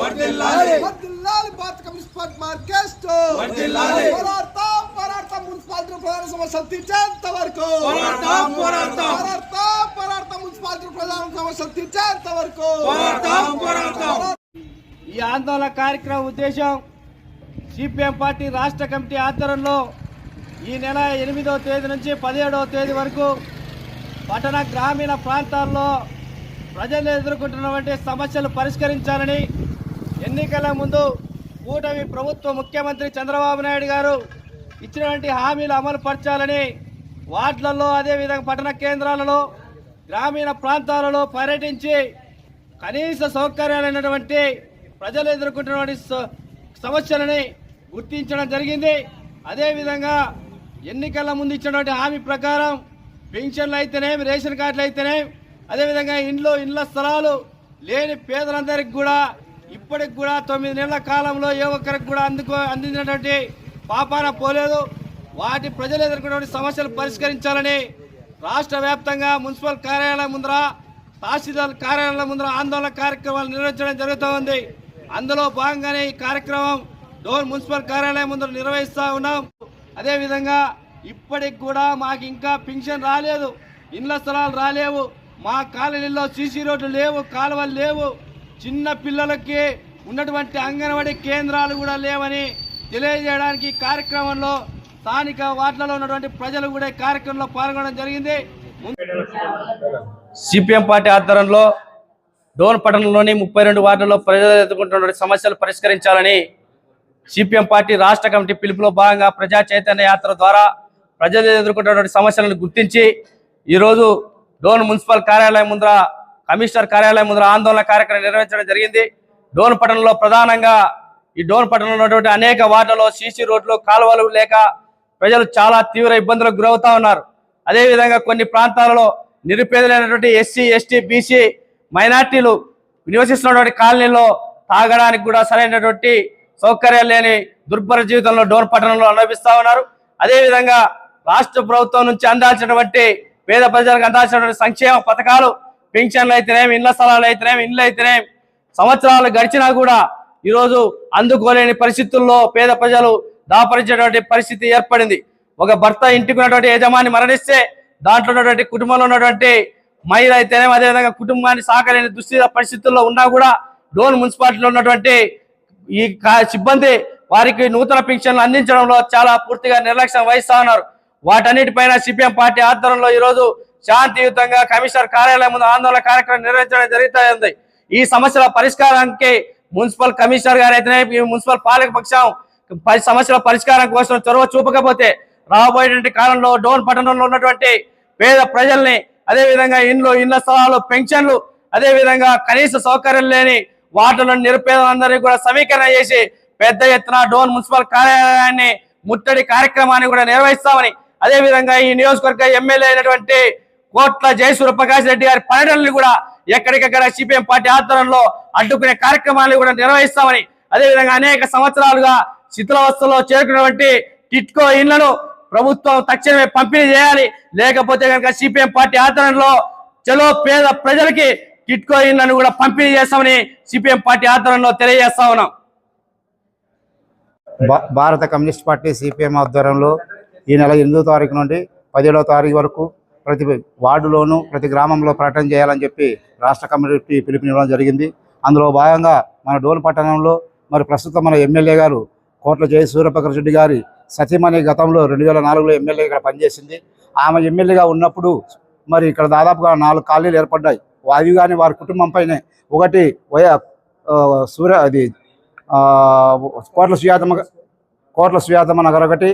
వర్ధిల్లాలి భారత communist party Marxist. పోరాడతాం పోరాడతాం మున్సిపాలిటీ ప్రధాన సమస్యలు తీర్చేంత వరకు పోరాడతాం, పోరాడతాం. పోరాడతాం పోరాడతాం మున్సిపాలిటీ ప్రధాన సమస్యలు తీర్చేంత వరకు పోరాడతాం, పోరాడతాం. ఈ ఆందోళన కార్యక్రమం ఉద్దేశం సిపిఎం పార్టీ రాష్ట్ర కమిటీ ఆధ్వర్యంలో ఈ నెల ఎనిమిదవ తేదీ నుంచి పదిహేడవ తేదీ వరకు పట్టణ గ్రామీణ ప్రాంతాల్లో ప్రజలు ఎదుర్కొంటున్నటువంటి సమస్యలు పరిష్కరించాలని ఎన్నికల ముందు కూటమి ప్రభుత్వ ముఖ్యమంత్రి చంద్రబాబు నాయుడు గారు ఇచ్చినటువంటి హామీలు అమలు పరచాలని వార్డులలో అదేవిధంగా పట్టణ కేంద్రాలలో గ్రామీణ ప్రాంతాలలో పర్యటించి కనీస సౌకర్యాలైనటువంటి ప్రజలు ఎదుర్కొంటున్నటువంటి స- సమస్యలని గుర్తించడం జరిగింది. అదేవిధంగా ఎన్నికల ముందు ఇచ్చినటువంటి హామీ ప్రకారం పెన్షన్లు అయితేనేమి రేషన్ కార్డులు అయితేనేమి అదేవిధంగా ఇండ్లు ఇండ్ల స్థలాలు లేని పేదలందరికీ కూడా ఇప్పటికి కూడా తొమ్మిది నెలల కాలంలో ఏ ఒక్కరికి కూడా అందుకో అందించినటువంటి పాపాన పోలేదు. వాటి ప్రజలు ఎదుర్కొన్నటువంటి సమస్యలు పరిష్కరించాలని రాష్ట్ర వ్యాప్తంగా మున్సిపల్ కార్యాలయం ముందర తహసీల్దార్ కార్యాలయం ముందర ఆందోళన కార్యక్రమాలు నిర్వహించడం జరుగుతూ ఉంది. అందులో భాగంగానే ఈ కార్యక్రమం డోర్ మున్సిపల్ కార్యాలయం ముందర నిర్వహిస్తూ ఉన్నాం. అదేవిధంగా ఇప్పటికి కూడా మాకు ఇంకా పింఛన్ రాలేదు. ఇండ్ల స్థలాలు రాలేవు. మా కాలనీలో సీసీ రోడ్లు లేవు కాలువలు లేవు. చిన్న పిల్లలకి ఉన్నటువంటి అంగన్వాడీ కేంద్రాలు కూడా లేవని తెలియజేయడానికి కార్యక్రమంలో స్థానిక వార్డులలో ఉన్నటువంటి ప్రజలు కూడా ఈ కార్యక్రమంలో పాల్గొనడం జరిగింది. సిపిఎం పార్టీ ఆధ్వర్యంలో డోన్ పట్టణంలోని ముప్పై రెండు వార్డుల్లో ప్రజలు ఎదుర్కొంటున్న సమస్యలు పరిష్కరించాలని సిపిఎం పార్టీ రాష్ట్ర కమిటీ పిలుపులో భాగంగా ప్రజా చైతన్య యాత్ర ద్వారా ప్రజలు ఎదుర్కొంటున్న సమస్యలను గుర్తించి ఈరోజు డోన్ మున్సిపల్ కార్యాలయం ముందర కమిషనర్ కార్యాలయం ముందు ఆందోళన కార్యక్రమం నిర్వహించడం జరిగింది. డోన్ పట్టణంలో ప్రధానంగా ఈ డోన్ పట్టణంలో ఉన్నటువంటి అనేక వాటర్లో సీసీ రోడ్లు కాలువలు లేక ప్రజలు చాలా తీవ్ర ఇబ్బందులకు గురవుతా ఉన్నారు. అదేవిధంగా కొన్ని ప్రాంతాలలో నిరుపేదలైనటువంటి ఎస్సీ ఎస్టీ బీసీ మైనార్టీలు నివసిస్తున్నటువంటి కాలనీలో తాగడానికి కూడా సరైనటువంటి సౌకర్యాలు లేని దుర్భర జీవితంలో డోన్ పట్టణంలో అనుభవిస్తూ ఉన్నారు. అదేవిధంగా రాష్ట్ర ప్రభుత్వం నుంచి అందాల్సినటువంటి పేద ప్రజలకు అందాల్సినటువంటి సంక్షేమ పథకాలు పెన్షన్లు అయితేనేమి ఇళ్ళ స్థలాలు అయితేనేమి ఇళ్ళు అయితేనేమి సంవత్సరాలు గడిచినా కూడా ఈరోజు అందుకోలేని పరిస్థితుల్లో పేద ప్రజలు దాపరించేటువంటి పరిస్థితి ఏర్పడింది. ఒక భర్త ఇంటికి ఉన్నటువంటి యజమాని మరణిస్తే దాంట్లో ఉన్నటువంటి కుటుంబంలో ఉన్నటువంటి మహిళ అయితేనేమి అదేవిధంగా కుటుంబాన్ని సాకలేని దుస్థిత పరిస్థితుల్లో ఉన్నా కూడా డోన్ మున్సిపాలిటీలో ఉన్నటువంటి ఈ సిబ్బంది వారికి నూతన పింఛన్లు అందించడంలో చాలా పూర్తిగా నిర్లక్ష్యం వహిస్తా ఉన్నారు. వాటన్నిటిపైన సిపిఎం పార్టీ ఆధ్వర్యంలో ఈరోజు శాంతియుతంగా కమిషనర్ కార్యాలయం ముందు ఆందోళన కార్యక్రమం నిర్వహించడం జరుగుతుంది. ఈ సమస్యల పరిష్కారానికి మున్సిపల్ కమిషనర్ గారు అయితేనే ఈ మున్సిపల్ పాలక పక్షం సమస్యల పరిష్కారం కోసం చొరవ చూపకపోతే రాబోయేటువంటి కాలంలో డోన్ పట్టణంలో ఉన్నటువంటి పేద ప్రజల్ని అదేవిధంగా ఇండ్లు ఇళ్ళ స్థలాలు పెన్షన్లు అదేవిధంగా కనీస సౌకర్యం లేని వార్డులను నిరుపేదలందరినీ కూడా సమీకరణ చేసి పెద్ద ఎత్తున డోన్ మున్సిపల్ కార్యాలయాన్ని ముట్టడి కార్యక్రమాన్ని కూడా నిర్వహిస్తామని అదేవిధంగా ఈ నియోజకవర్గ ఎమ్మెల్యే అయినటువంటి కోట్ల జయసూర్య ప్రకాష్ రెడ్డి గారి పర్యటనలు కూడా ఎక్కడికక్కడ సిపిఎం పార్టీ ఆధ్వర్యంలో అడ్డుకునే కార్యక్రమాలు కూడా నిర్వహిస్తామని అదేవిధంగా అనేక సంవత్సరాలుగా శిథిలావస్థలో చేరుకున్నటువంటి టిట్కో ఇళ్ళను ప్రభుత్వం తక్షణమే పంపిణీ చేయాలి. లేకపోతే కనుక సిపిఎం పార్టీ ఆధ్వర్యంలో చలో పేద ప్రజలకి టిట్కో ఇళ్ళను కూడా పంపిణీ చేస్తామని సిపిఎం పార్టీ ఆధ్వర్యంలో తెలియజేస్తా ఉన్నాం. భా- భారత కమ్యూనిస్ట్ పార్టీ సిపిఎం ఆధ్వర్యంలో ఈ నెల ఎనిమిదో తారీఖు నుండి పదిహేడో తారీఖు వరకు ప్రతి వార్డులోనూ ప్రతి గ్రామంలో ప్రకటన చేయాలని చెప్పి రాష్ట్ర కమిటీ పిలుపునివ్వడం జరిగింది. అందులో భాగంగా మన డోలు పట్టణంలో మరి ప్రస్తుతం మన ఎమ్మెల్యే గారు కోట్ల జయ సూర్యప్రకాష్ రెడ్డి గారి సతీమణి గతంలో రెండు వేల నాలుగులో ఎమ్మెల్యే ఇక్కడ పనిచేసింది. ఆమె ఎమ్మెల్యేగా ఉన్నప్పుడు మరి ఇక్కడ దాదాపుగా నాలుగు కాలనీలు ఏర్పడ్డాయి. అవి కానీ వారి కుటుంబంపైనే ఒకటి వయ సూర్య అది కోట్ల సుయాతమ్మ కోట్ల సుయాతమ్మ నగర్ ఒకటి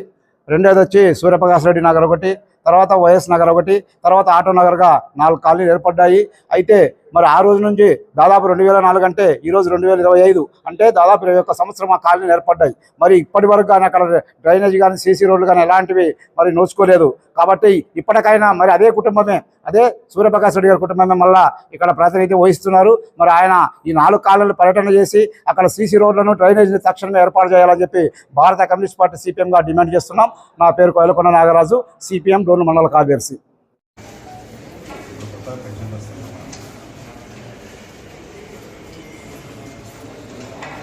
రెండోది వచ్చి సూర్యప్రకాశ్ రెడ్డి నగర్ ఒకటి తర్వాత వైఎస్ నగర్ ఒకటి తర్వాత ఆటో నగర్గా నాలుగు కాలనీలు ఏర్పడ్డాయి. అయితే మరి ఆ రోజు నుంచి దాదాపు రెండు వేల నాలుగు అంటే ఈ రోజు రెండు వేల ఇరవై ఐదు అంటే దాదాపు ఇరవై ఒక్క సంవత్సరం ఆ కాలనీలు ఏర్పడ్డాయి. మరి ఇప్పటి వరకు కానీ అక్కడ డ్రైనేజ్ కానీ సీసీ రోడ్లు కానీ ఎలాంటివి మరి నోచుకోలేదు. కాబట్టి ఇప్పటికైనా మరి అదే కుటుంబమే అదే సూర్యప్రకాశ్ రెడ్డి గారి కుటుంబమే మళ్ళా ఇక్కడ ప్రాతినిధ్యం వహిస్తున్నారు. మరి ఆయన ఈ నాలుగు కాలాలు పర్యటన చేసి అక్కడ సీసీ రోడ్లను డ్రైనేజీని తక్షణమే ఏర్పాటు చేయాలని చెప్పి భారత కమ్యూనిస్ట్ పార్టీ సిపిఎంగా డిమాండ్ చేస్తున్నాం. నా పేరు కొయలకొండ నాగరాజు సిపిఎం డోన్ మండల కార్యదర్శి.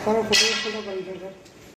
సార్ ఫోటో తీసుకుంటే ఒక నిమిషం సార్